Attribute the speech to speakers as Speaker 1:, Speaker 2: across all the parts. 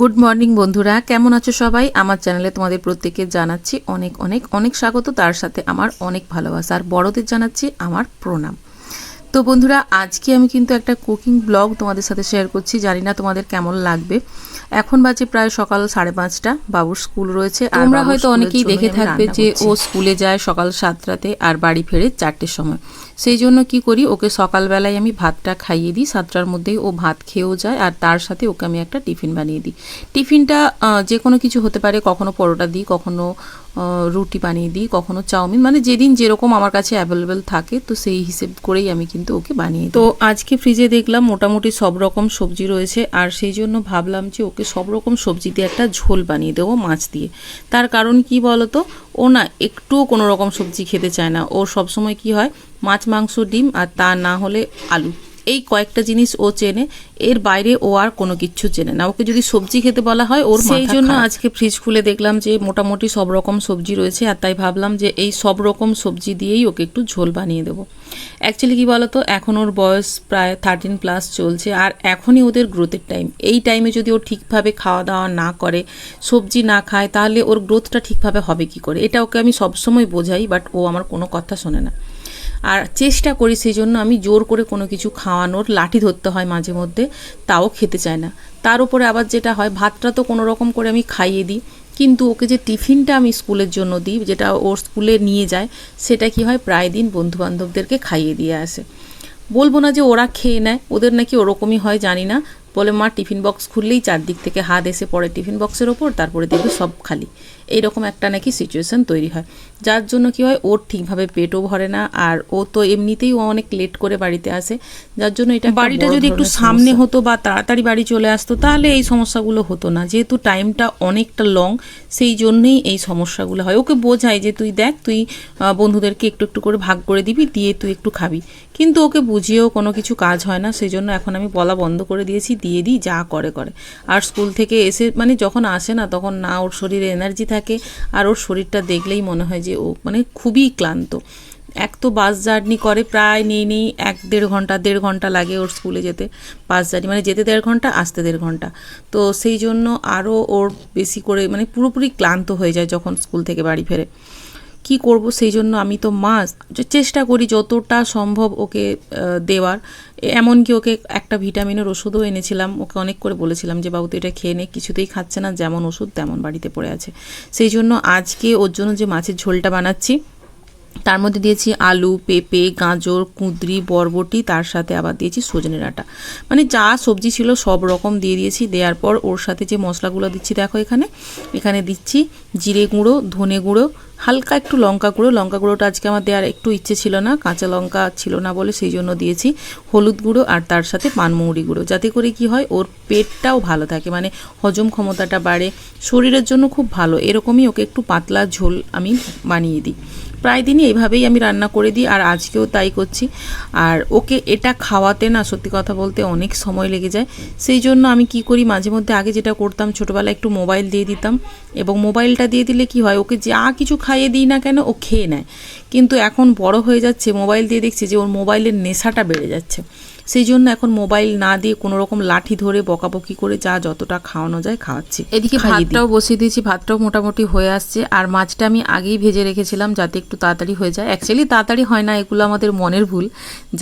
Speaker 1: Good morning বন্ধুরা। কেমন আছো সবাই? আমার চ্যানেলে তোমাদের প্রত্যেককে জানাচ্ছি অনেক অনেক অনেক স্বাগত। তার সাথে আমার অনেক ভালোবাসা। আর বড়দের জানাচ্ছি আমার প্রণাম। তো বন্ধুরা আজকে আমি কিন্তু একটা কুকিং ব্লগ তোমাদের সাথে শেয়ার করছি। জানি না তোমাদের কেমন লাগবে। এখন বাজে প্রায় সকাল সাড়ে পাঁচটা। বাবুর স্কুল রয়েছে আমরা
Speaker 2: হয়তো অনেকেই দেখে থাকবে যে ও স্কুলে যায় সকাল সাতটাতে আর বাড়ি ফেরে চারটের সময়। সেই জন্য কি করি ওকে সকালবেলায় আমি ভাতটা খাইয়ে দিই। সাতটার মধ্যেই ও ভাত খেয়েও যায় আর তার সাথে ওকে আমি একটা টিফিন বানিয়ে দিই। টিফিনটা যে কোনো কিছু হতে পারে কখনো পরোটা দিই কখনো রুটি বানিয়ে দিই, কখনো চাউমিন। মানে যেদিন যেরকম আমার কাছে অ্যাভেলেবেল থাকে, তো সেই হিসেব করেই আমি কিন্তু ওকে বানিয়ে তো আজকে ফ্রিজে দেখলাম মোটামুটি সব রকম সবজি রয়েছে, আর সেই জন্য ভাবলাম যে ওকে সব রকম সবজি দিয়ে একটা ঝোল বানিয়ে দেবো মাছ দিয়ে। তার কারণ কি বলতো, ও না একটুও কোনো রকম সবজি খেতে চায় না। ও সবসময় কি হয়, মাছ, মাংস, ডিম, আর তা না হলে আলু। এই কয়েকটা জিনিস ও চেনে এর বাইরে ও আর কোনো কিচ্ছু চেনে না। ওকে যদি সবজি খেতে বলা হয় ওর সেই জন্য আজকে ফ্রিজ খুলে দেখলাম যে মোটামুটি সব রকম সবজি রয়েছে আর তাই ভাবলাম যে এই সব রকম সবজি দিয়েই ওকে একটু ঝোল বানিয়ে দেবো। অ্যাকচুয়ালি কি বলতো এখন ওর বয়স প্রায় থার্টিন প্লাস চলছে আর এখনই ওদের গ্রোথের টাইম এই টাইমে যদি ও ঠিকভাবে খাওয়া দাওয়া না করে সবজি না খায় তাহলে ওর গ্রোথটা ঠিকভাবে হবে কি করে? এটা ওকে আমি সবসময় বোঝাই বাট ও আমার কোনো কথা শোনে না। আর চেষ্টা করি সেই জন্য আমি জোর করে কোনো কিছু খাওয়ানোর, লাঠি ধরতে হয় মাঝে মধ্যে, তাও খেতে চায় না। তার উপরে আবার যেটা হয়, ভাতটা তো কোনো রকম করে আমি খাইয়ে দিই, কিন্তু ওকে যে টিফিনটা আমি স্কুলের জন্য দিই, যেটা ওর স্কুলে নিয়ে যায়, সেটা কি হয়, প্রায় দিন বন্ধু বান্ধবদেরকে খাইয়ে দিয়ে আসে। বলব না যে ওরা খেয়ে নেয়, ওদের নাকি ওরকমই হয়, জানি না। বলে মা টিফিন বক্স খুললেই চারদিক থেকে হাত এসে পড়ে টিফিন বক্সের ওপর তারপরে দেখবে সব খালি। এইরকম একটা নাকি সিচুয়েশন তৈরি হয়। যার জন্য কি হয় ওর ঠিকভাবে পেটও ভরে না আর ও তো এমনিতেই ও অনেক লেট করে বাড়িতে আসে। যার জন্য এটা বাড়িটা যদি একটু সামনে হতো বা তাড়াতাড়ি বাড়ি চলে আসতো তাহলে এই সমস্যাগুলো হতো না। যেহেতু টাইমটা অনেকটা লং সেই জন্যেই এই সমস্যাগুলো হয়। ওকে বোঝায় যে তুই দেখ তুই বন্ধুদেরকে একটু একটু করে ভাগ করে দিবি দিয়ে তুই একটু খাবি। কিন্তু ওকে বুঝিয়েও কোনো কিছু কাজ হয় না। সেই জন্য এখন আমি বলা বন্ধ করে দিয়েছি। দিয়ে দিই, যা করে করে। আর স্কুল থেকে এসে মানে যখন আসে না, তখন না ওর শরীরে এনার্জি থাকে, আর ওর শরীরটা দেখলেই মনে হয় যে ও মানে খুবই ক্লান্ত। এক তো বাস জার্নি করে প্রায় নেই নেই, এক দেড় ঘণ্টা দেড় ঘণ্টা লাগে ওর স্কুলে যেতে। বাস জার্নি মানে যেতে দেড় ঘণ্টা, আসতে দেড় ঘণ্টা। তো সেই জন্য আরও ওর বেশি করে মানে পুরোপুরি ক্লান্ত হয়ে যায় যখন স্কুল থেকে বাড়ি ফেরে। কি করব সেই জন্য আমি তো মাস চেষ্টা করি যতটা সম্ভব ওকে দেওয়ার। এমনকি ওকে একটা ভিটামিনের ওষুধও এনেছিলাম। ওকে অনেক করে বলেছিলাম যে, বাবু, তুই এটা খেয়ে নে, কিছুতেই খাচ্ছে না, যেমন ওষুধ তেমন বাড়িতে পড়ে আছে। সেই জন্য আজকে ওর জন্য যে মাছের ঝোলটা বানাচ্ছি তার মধ্যে দিয়েছি আলু, পেঁপে, গাজর, কুঁদরি, বরবটি, তার সাথে আবার দিয়েছি সজনে ডাঁটা। মানে যা সবজি ছিল সব রকম দিয়ে দিয়েছি, দেওয়ার পর ওর সাথে যে মশলাগুলো দিচ্ছি দেখো এখানে এখানে দিচ্ছি জিরে গুঁড়ো, ধনে গুঁড়ো, হালকা একটু লঙ্কা গুঁড়ো। লঙ্কা গুঁড়োটা আজকে আমার দেওয়ার একটু ইচ্ছে ছিল না, কাঁচা লঙ্কা ছিল না বলে সেই জন্য দিয়েছি হলুদ গুঁড়ো আর তার সাথে পানমৌরি গুঁড়ো, যাতে করে কি হয় ওর পেটটাও ভালো থাকে মানে হজম ক্ষমতাটা বাড়ে, শরীরের জন্য খুব ভালো। এরকমই ওকে একটু পাতলা ঝোল আমি বানিয়ে দিই। প্রায় দিনই এইভাবেই আমি রান্না করে দিই, আর আজকেও তাই করছি। আর ওকে এটা খাওয়াতে না, সত্যি কথা বলতে অনেক সময় লেগে যায়। সেই জন্য আমি কি করি, মাঝে মধ্যে আগে যেটা করতাম, ছোটোবেলায় একটু মোবাইল দিয়ে দিতাম, এবং মোবাইলটা দিয়ে দিলে কি হয়, ওকে যা কিছু খাইয়ে দিই না কেন, ও খেয়ে নেয়। কিন্তু এখন বড় হয়ে যাচ্ছে, মোবাইল দিয়ে দেখছি যে ওর মোবাইলের নেশাটা বেড়ে যাচ্ছে। সেই জন্য এখন মোবাইল না দিয়ে কোনো রকম লাঠি ধরে বকাবকি করে যা যতটা খাওয়ানো যায় খাওয়াচ্ছি। এদিকে ভাতটাও বসিয়ে দিয়েছি ভাতটাও মোটামুটি হয়ে আসছে। আর মাছটা আমি আগেই ভেজে রেখেছিলাম যাতে একটু তাড়াতাড়ি হয়ে যায়। অ্যাকচুয়ালি তাড়াতাড়ি হয় না এগুলো আমাদের মনের ভুল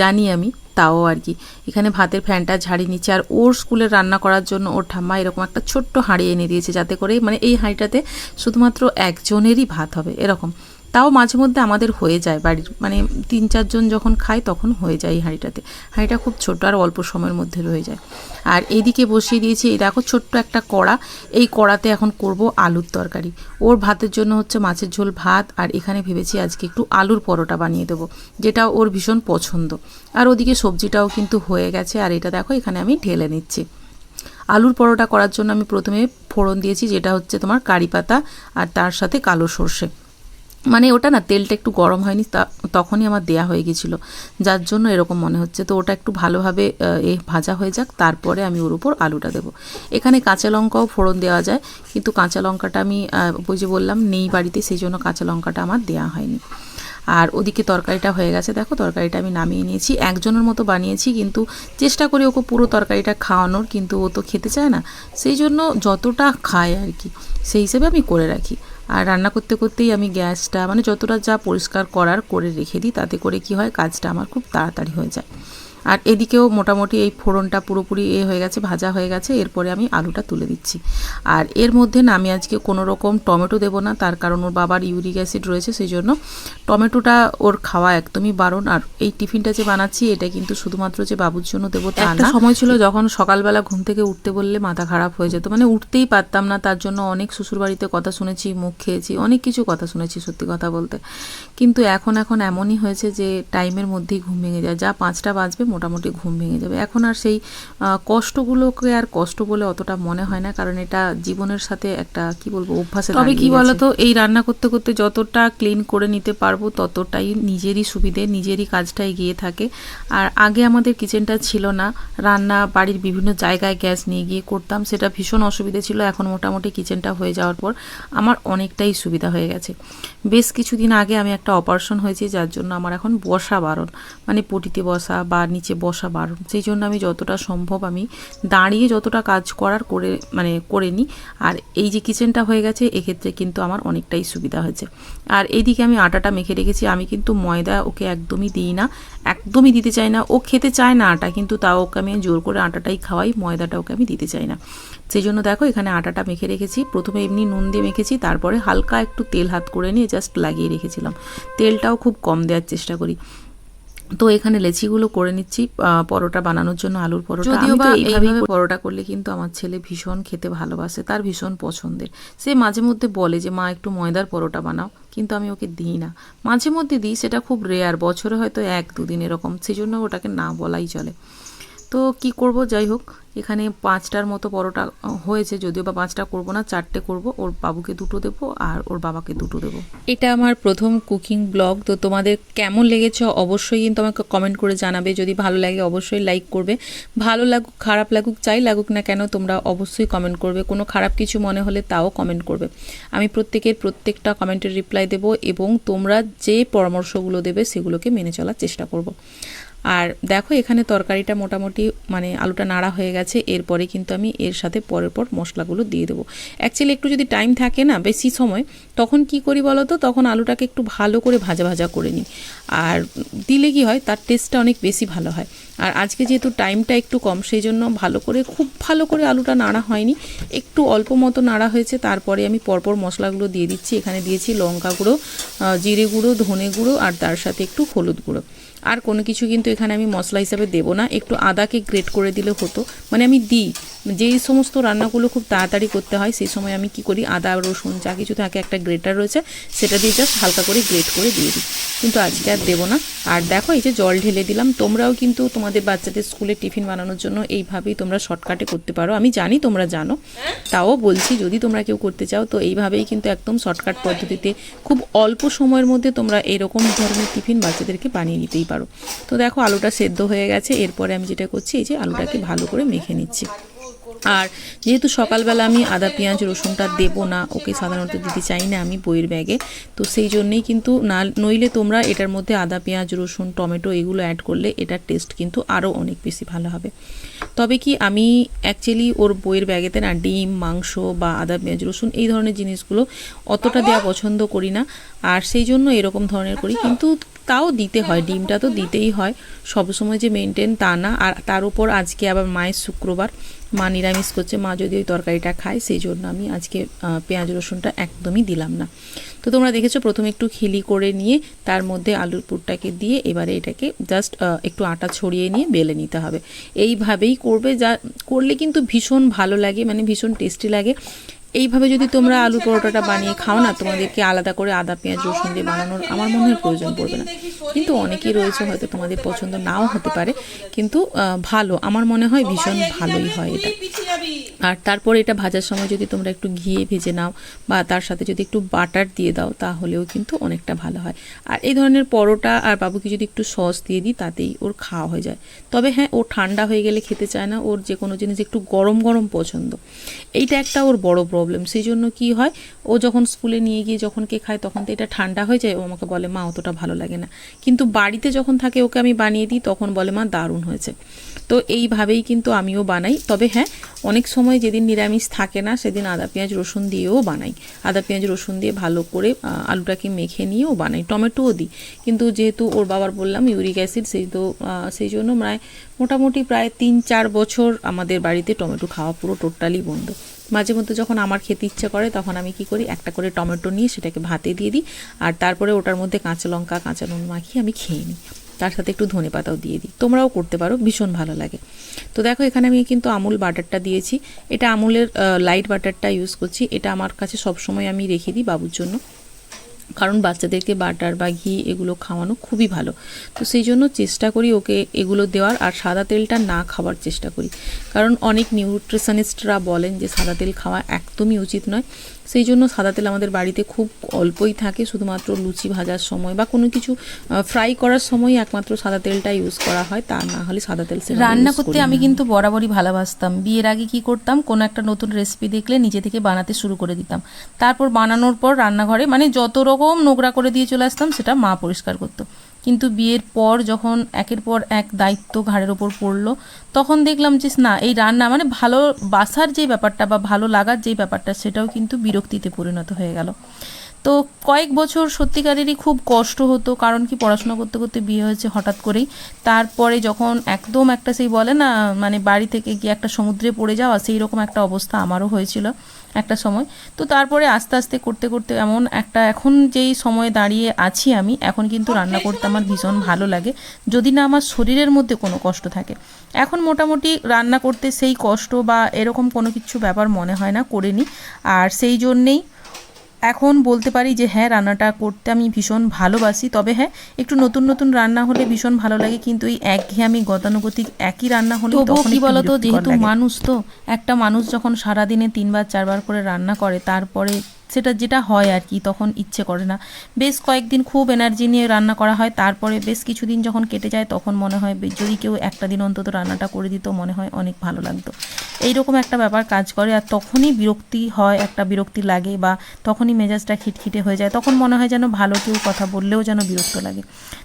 Speaker 2: জানি আমি তাও আর কি। এখানে ভাতের ফ্যানটা ঝাড়িয়ে নিচ্ছে আর ওর স্কুলে রান্না করার জন্য ওর ঠাম্মা এরকম একটা ছোট্ট হাঁড়ি এনে দিয়েছে যাতে করে মানে এই হাঁড়িটাতে শুধুমাত্র একজনেরই ভাত হবে এরকম। তাও মাঝে মধ্যে আমাদের হয়ে যায় বাড়ির মানে তিন চারজন যখন খায় তখন হয়ে যায় এই হাঁড়িটাতে। হাঁড়িটা খুব ছোট আর অল্প সময়ের মধ্যে রয়ে যায়। আর এইদিকে বসিয়ে দিয়েছি, এই দেখো ছোট্ট একটা কড়া। এই কড়াতে এখন করব আলুর তরকারি। ওর ভাতের জন্য হচ্ছে মাছের ঝোল, ভাত, আর এখানে ভেবেছি আজকে একটু আলুর পরোটা বানিয়ে দেবো, যেটা ওর ভীষণ পছন্দ। আর ওদিকে সবজিটাও কিন্তু হয়ে গেছে, আর এটা দেখো এখানে আমি ঢেলে নিচ্ছি। আলুর পরোটা করার জন্য আমি প্রথমে ফোড়ন দিয়েছি, যেটা হচ্ছে তোমার কারি পাতা আর তার সাথে কালো সর্ষে। মানে ওটা না, তেলটা একটু গরম হয়নি তখনই আমার দেয়া হয়ে গেছিল। যার জন্য এরকম মনে হচ্ছে। তো ওটা একটু ভালোভাবে এ, ভাজা হয়ে যাক, তারপরে আমি ওর উপর আলুটা দেবো। এখানে কাঁচা লঙ্কাও ফোড়ন দেওয়া যায়, কিন্তু কাঁচা লঙ্কাটা আমি ওই যে বললাম, নেই বাড়িতে, সেই জন্য কাঁচা লঙ্কাটা আমার দেওয়া হয়নি।
Speaker 1: আর ওদিকে তরকারিটা হয়ে গেছে, দেখো তরকারিটা আমি নামিয়ে নিয়েছি। একজনের মতো বানিয়েছি, কিন্তু চেষ্টা করি ওকে পুরো তরকারিটা খাওয়ানোর, কিন্তু ও তো খেতে চায় না। সেই জন্য যতটা খায় আর কি, সেই হিসেবে আমি করে রাখি। আর রান্না করতে করতেই আমি গ্যাসটা মানে যতটা যা পরিষ্কার করার করে রেখে দিই, তাতে করে কি হয়, কাজটা আমার খুব তাড়াতাড়ি হয়ে যায়। আর এদিকেও মোটামুটি এই ফোড়নটা পুরোপুরি এ হয়ে গেছে ভাজা হয়ে গেছে এরপরে আমি আলুটা তুলে দিচ্ছি। আর এর মধ্যে না আমি আজকে কোনো রকম টমেটো দেবো না তার কারণ ওর বাবার ইউরিক অ্যাসিড রয়েছে সেই জন্য টমেটোটা ওর খাওয়া একদমই বারণ। আর এই টিফিনটা যে বানাচ্ছি এটা কিন্তু শুধুমাত্র যে বাবুর জন্য দেবো তা
Speaker 2: একটা
Speaker 1: না। সময় ছিল যখন সকালবেলা ঘুম থেকে উঠতে বললে মাথা খারাপ হয়ে যেত মানে উঠতেই পারতাম না তার জন্য অনেক শ্বশুরবাড়িতে কথা শুনেছি মুখ খেয়েছি অনেক কিছু কথা শুনেছি সত্যি কথা বলতে। কিন্তু এখন এখন এমনই হয়েছে যে টাইমের মধ্যেই ঘুম ভেঙে যায় যা পাঁচটা বাজবে মোটামুটি ঘুম ভেঙে যাবে। এখন আর সেই কষ্টগুলোকে আর কষ্ট বলে অতটা মনে হয় না কারণ এটা জীবনের সাথে একটা কি বলব অভ্যাসে
Speaker 2: তবে কি বলতো এই রান্না করতে করতে যতটা ক্লিন করে নিতে পারব ততটাই নিজেরই সুবিধে নিজেরই কাজটা এগিয়ে থাকে। আর আগে আমাদের কিচেনটা ছিল না রান্না বাড়ির বিভিন্ন জায়গায় গ্যাস নিয়ে গিয়ে করতাম সেটা ভীষণ অসুবিধে ছিল এখন মোটামুটি কিচেনটা হয়ে যাওয়ার পর আমার অনেকটাই সুবিধা হয়ে গেছে। বেশ কিছুদিন আগে আমি একটা অপারেশন হয়েছি যার জন্য আমার এখন বসা বারণ মানে পটিতে বসা বা নিচে বসা বারণ সেই জন্য আমি যতটা সম্ভব আমি দাঁড়িয়ে যতটা কাজ করার করে মানে করে নিই। আর এই যে কিচেনটা হয়ে গেছে, এক্ষেত্রে কিন্তু আমার অনেকটাই সুবিধা হয়েছে। আর এইদিকে আমি আটাটা মেখে রেখেছি। আমি কিন্তু ময়দা ওকে একদমই দিই না, একদমই দিতে চাই না। ও খেতে চায় না আটা, কিন্তু তাও ওকে আমি জোর করে আটাটাই খাওয়াই, ময়দাটা ওকে আমি দিতে চাই না। সেই জন্য দেখো, এখানে আটাটা মেখে রেখেছি। প্রথমে এমনি নুন দিয়ে মেখেছি, তারপরে হালকা একটু তেল হাত করে নিয়ে জাস্ট লাগিয়ে রেখেছিলাম। তেলটাও খুব কম দেওয়ার চেষ্টা করি। তো এখানে লেচিগুলো করে নিচ্ছি পরোটা বানানোর জন্য আলুর পরোটা।
Speaker 1: যদিও বা এইভাবে
Speaker 2: পরোটা করলে কিন্তু আমার ছেলে ভীষণ খেতে ভালোবাসে তার ভীষণ পছন্দের। সে মাঝে মধ্যে বলে যে মা একটু ময়দার পরোটা বানাও। কিন্তু আমি ওকে দিই না। মাঝে মধ্যে দিই সেটা খুব রেয়ার বছরে হয়তো এক দুদিন এরকম সেই জন্য ওটাকে না বলাই চলে। তো কি করব? যাই হোক এখানে পাঁচটার মতো পরোটা হয়েছে যদিও বা পাঁচটা করব না, চারটে করব। ওর বাবুকে দুটো দেবো আর ওর বাবাকে দুটো দেবো। এটা আমার প্রথম কুকিং ব্লগ, তো তোমাদের কেমন লেগেছে অবশ্যই কিন্তু আমাকে কমেন্ট করে জানাবে। যদি ভালো লাগে অবশ্যই লাইক করবে। ভালো লাগুক, খারাপ লাগুক চাই লাগুক না কেন, তোমরা অবশ্যই কমেন্ট করবে। কোনো খারাপ কিছু মনে হলে তাও কমেন্ট করবে। আমি প্রত্যেকের প্রত্যেকটা কমেন্টের রিপ্লাই দেবো এবং তোমরা যে পরামর্শগুলো দেবে সেগুলোকে মেনে চলার চেষ্টা করব। আর দেখো এখানে তরকারিটা মোটামুটি মানে আলুটা নাড়া হয়ে গেছে, এরপরে কিন্তু আমি এর সাথে পরের পর মশলাগুলো দিয়ে দেবো। অ্যাকচুয়ালি একটু যদি টাইম থাকে না, বেশি সময়, তখন কি করি বলো তো? তখন আলুটাকে একটু ভালো করে ভাজা ভাজা করে নিই। আর দিলে কি হয়? তার টেস্টটা অনেক বেশি ভালো হয়। আর আজকে যেহেতু টাইমটা একটু কম সেই জন্য ভালো করে, খুব ভালো করে আলুটা নাড়া হয়নি। একটু অল্প মতো নাড়া হয়েছে, তারপরে আমি পরপর মশলাগুলো দিয়ে দিচ্ছি। এখানে দিয়েছি লঙ্কা গুঁড়ো জিরে গুঁড়ো, ধনে গুঁড়ো, আর তার সাথে একটু হলুদ গুঁড়ো। আর কোনো কিছু কিন্তু এখানে আমি মশলা হিসাবে দেবো না। একটু আদাকে গ্রেট করে দিলে হতো। মানে আমি দিই। যেই সমস্ত রান্নাগুলো খুব তাড়াতাড়ি করতে হয়, সেই সময় আমি কি করি, আদা, রসুন যা কিছু থাকে, একটা গ্রেটার রয়েছে, সেটা দিয়ে জাস্ট হালকা করে গ্রেট করে দিয়ে দিই। কিন্তু আজকে আর দেবো না। আর দেখো, এই যে জল ঢেলে দিলাম, তোমরাও কিন্তু তোমাদের বাচ্চাদের স্কুলে টিফিন বানানোর জন্য এইভাবেই তোমরা শর্টকাটে করতে পারো। আমি জানি তোমরা জানো, তাও বলছি, যদি তোমরা কেউ করতে চাও, তো এইভাবেই কিন্তু একদম শর্টকাট পদ্ধতিতে, খুব অল্প সময়ের মধ্যে তোমরা এরকম ধরনের টিফিন বাচ্চাদেরকে বানিয়ে নিতেই পারো। তো দেখো, আলুটা সেদ্ধ হয়ে গেছে, এরপরে আমি যেটা করছি, এই যে আলুটাকে ভালো করে মেখে নিচ্ছি। আর যেহেতু সকালবেলা আমি আদা পেঁয়াজ রসুনটা দেবো না ওকে সাধারণত দিতে চাই না আমি বইয়ের ব্যাগে তো সেই জন্যেই কিন্তু না নইলে তোমরা এটার মধ্যে আদা পেঁয়াজ রসুন টমেটো এগুলো অ্যাড করলে এটার টেস্ট কিন্তু আরও অনেক বেশি ভালো হবে। তবে কি আমি অ্যাকচুয়ালি ওর বইয়ের ব্যাগেতে না ডিম মাংস বা আদা পেঁয়াজ রসুন এই ধরনের জিনিসগুলো অতটা দেওয়া পছন্দ করি না আর সেই জন্য এরকম ধরনের করি। কিন্তু তাও দিতে হয় ডিমটা তো দিতেই হয় সবসময় যে মেনটেন তা না আর তার উপর আজকে আবার মায়ের শুক্রবার মা নিরামিষ করছে, মা যদি ওই তরকারিটা খায়, সেই জন্য আমি আজকে পেঁয়াজ, রসুনটা একদমই দিলাম না। তো তোমরা দেখেছ, প্রথমে একটু খিলি করে নিয়ে, তার মধ্যে আলুর পুরটাকে দিয়ে এবারে এটাকে জাস্ট একটু আটা ছড়িয়ে নিয়ে বেলে নিতে হবে। এইভাবেই করবে, যা, করলে কিন্তু ভীষণ ভালো লাগে মানে ভীষণ টেস্টি লাগে। এইভাবে যদি তোমরা আলু পরোটাটা বানিয়ে খাও না, তোমাদেরকে আলাদা করে আদা, পেঁয়াজ, রসুন দিয়ে বানানোর আমার মনে হয় প্রয়োজন পড়বে না। কিন্তু অনেকেই রয়েছে হয়তো তোমাদের পছন্দ নাও হতে পারে, কিন্তু ভালো। আমার মনে হয় ভীষণ ভালোই হয় এটা। আর তারপর এটা ভাজার সময় যদি তোমরা একটু ঘিয়ে ভেজে নাও বা তার সাথে যদি একটু বাটার দিয়ে দাও, তাহলেও কিন্তু অনেকটা ভালো হয়। আর এই ধরনের পরোটা আর বাবুকে যদি একটু সস দিয়ে দিই, তাতেই ওর খাওয়া হয়ে যায়। তবে হ্যাঁ ও ঠান্ডা হয়ে গেলে খেতে চায় না, ওর যে কোনো জিনিস একটু গরম গরম পছন্দ। এইটা একটা ওর বড় প্রবলেম সেই জন্য কি হয়, ও যখন স্কুলে নিয়ে গিয়ে যখন কে খায়, তখন তো এটা ঠান্ডা হয়ে যায়। ও আমাকে বলে, মা, অতটা ভালো লাগে না। কিন্তু বাড়িতে যখন থাকে, ওকে আমি বানিয়ে দিই, তখন বলে, মা, দারুণ হয়েছে। তো এইভাবেই কিন্তু আমিও বানাই। তবে হ্যাঁ অনেক সময় যেদিন নিরামিষ থাকে না, সেদিন আদা, পেঁয়াজ, রসুন দিয়েও বানাই। আদা, পেঁয়াজ, রসুন দিয়ে ভালো করে আলুটাকে মেখে নিয়েও বানাই। টমেটোও দিই। কিন্তু যেহেতু ওর বাবার বললাম, ইউরিক অ্যাসিড, সেই তো সেই জন্য প্রায়, মোটামুটি প্রায় তিন চার বছর আমাদের বাড়িতে টমেটো খাওয়া পুরো টোটালি বন্ধ। মাঝে মধ্যে যখন আমার খেতে ইচ্ছে করে, তখন আমি কি করি? একটা করে টমেটো নিয়ে সেটাকে ভাতে দিয়ে দিই, আর তারপরে ওটার মধ্যে কাঁচা লঙ্কা, কাঁচা নুন মাখিয়ে আমি খেয়ে নিই। তার সাথে একটু ধনে পাতাও দিয়ে দিই। তোমরাও করতে পারো, ভীষণ ভালো লাগে। তো দেখো, এখানে আমি কিন্তু আমুল বাটারটা দিয়েছি। এটা আমুলের লাইট বাটারটা ইউজ করছি। এটা আমার কাছে সবসময় আমি রেখে দিই বাবুর জন্য। কারণ বাচ্চাদেরকে বাটার বা ঘি এগুলো খাওয়ানো খুবই ভালো। তো সেই জন্য চেষ্টা করি ওকে এগুলো দেওয়ার আর সাদা তেলটা না খাওয়ার চেষ্টা করি। কারণ অনেক নিউট্রিশনিস্টরা বলেন যে সাদা তেল খাওয়া একদমই উচিত নয়। সেই জন্য সাদা তেল আমাদের বাড়িতে খুব অল্পই থাকে শুধুমাত্র লুচি ভাজার সময় বা কোনো কিছু ফ্রাই করার সময় একমাত্র সাদা তেলটা ইউজ করা হয় তা না হলে সাদা তেল
Speaker 1: রান্না করতে আমি কিন্তু বরাবরই ভালোবাসতাম। বিয়ের আগে কি করতাম? কোনো একটা নতুন রেসিপি দেখলে নিজে থেকে বানাতে শুরু করে দিতাম। তারপর বানানোর পর রান্নাঘরে মানে যত রকম নোংরা করে দিয়ে চলে আসতাম সেটা মা পরিষ্কার করতো। কিন্তু বিয়ের পর যখন একের পর এক দায়িত্ব ঘাড়ের ওপর পড়ল, তখন দেখলাম যে, না, এই রান্না মানে ভালো বাসার যে ব্যাপারটা বা ভালো লাগার যে ব্যাপারটা, সেটাও কিন্তু বিরক্তিতে পরিণত হয়ে গেল। তো কয়েক বছর সত্যিকারেরই খুব কষ্ট হতো, কারণ কি পড়াশোনা করতে করতে বিয়ে হয়েছে হঠাৎ করেই। তারপরে যখন একদম একটা সেই বলে না মানে বাড়ি থেকে গিয়ে একটা সমুদ্রে পড়ে যাওয়া সেই রকম একটা অবস্থা আমারও হয়েছিল। একটা সময়। তো তারপরে আস্তে আস্তে করতে করতে এমন একটা এখন যেই সময়ে দাঁড়িয়ে আছি আমি এখন কিন্তু রান্না করতে আমার ভীষণ ভালো লাগে। যদি না আমার শরীরের মধ্যে কোনো কষ্ট থাকে। এখন মোটামুটি রান্না করতে সেই কষ্ট বা এরকম কোনো কিছু ব্যাপার মনে হয় না করে নিই আর সেই জন্যেই এখন বলতে পারি যে হ্যাঁ রান্নাটা করতে আমি ভীষণ ভালোবাসি। তবে হ্যাঁ একটু নতুন নতুন রান্না হলে ভীষণ ভালো লাগে। কিন্তু এই একঘেয়েমি গতানুগতিক একই রান্না হলে
Speaker 2: তবুও
Speaker 1: তখন
Speaker 2: কি বলতো, যেহেতু মানুষ তো একটা মানুষ যখন সারাদিনে তিনবার চারবার করে রান্না করে তারপরে সেটা যেটা হয় আর কি, তখন ইচ্ছে করে না। বেশ কয়েকদিন খুব এনার্জি নিয়ে রান্না করা হয়, তারপরে বেশ কিছুদিন যখন কেটে যায়, তখন মনে হয় যদি কেউ একটা দিন অন্তত রান্নাটা করে দিত, মনে হয় অনেক ভালো লাগতো। এইরকম একটা ব্যাপার কাজ করে, আর তখনই বিরক্তি হয়, একটা বিরক্তি লাগে বা তখনই মেজাজটা খিটখিটে হয়ে যায়, তখন মনে হয় যেন ভালো কেউ কথা বললেও যেন বিরক্ত লাগে।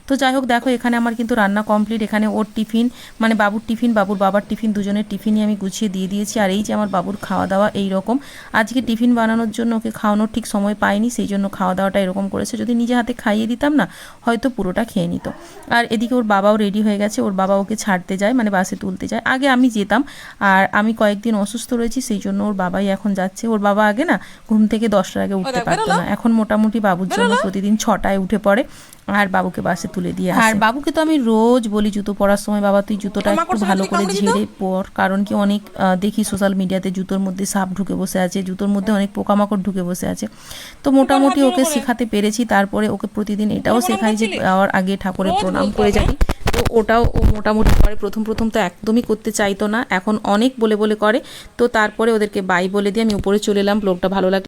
Speaker 2: তো যাই হোক, দেখো এখানে আমার কিন্তু রান্না কমপ্লিট এখানে ওর টিফিন মানে বাবুর টিফিন, বাবুর বাবার টিফিন, দুজনের টিফিনই আমি গুছিয়ে দিয়ে দিয়েছি, আর এই যে আমার বাবুর খাওয়া দাওয়া এই রকম আজকে টিফিন বানানোর জন্য ওকে খাওয়ানোর ঠিক সময় পাইনি সেই জন্য খাওয়া দাওয়াটা এরকম করেছে। যদি নিজে হাতে খাইয়ে দিতাম না হয়তো পুরোটা খেয়ে নিত। আর এদিকে ওর বাবাও রেডি হয়ে গেছে ওর বাবা ওকে ছাড়তে যায় মানে বাসে তুলতে যায়। আগে আমি যেতাম আর আমি কয়েকদিন অসুস্থ রয়েছি সেই জন্য ওর বাবাই এখন যাচ্ছে। ওর বাবা আগে না ঘুম থেকে দশটার আগে উঠতে পারতো না। এখন মোটামুটি বাবুর জন্য প্রতিদিন ছটায় উঠে পড়ে। আর বাবুকে বাসে তুলে দিয়ে আর বাবুকে তো আমি রোজ বলি জুতো পরার সময় বাবা তুই জুতোটা একটু ভালো করে ঝেড়ে পর কারণ কি অনেক দেখি সোশ্যাল মিডিয়াতে জুতোর মধ্যে সাপ ঢুকে বসে আছে জুতোর মধ্যে অনেক পোকামাকড় ঢুকে বসে আছে। তো মোটামুটি ওকে শেখাতে পেরেছি তারপরে ওকে প্রতিদিন এটাও শেখাই যে যাওয়ার আগে ঠাকুরের প্রণাম করে যাবি। তো ওটাও ও মোটামুটি করে প্রথম প্রথম তো একদমই করতে চাইতো না এখন অনেক বলে বলে করে। তো তারপরে ওদেরকে বাই বলে দিয়ে আমি উপরে চলে এলাম ব্লগটা ভালো লাগলে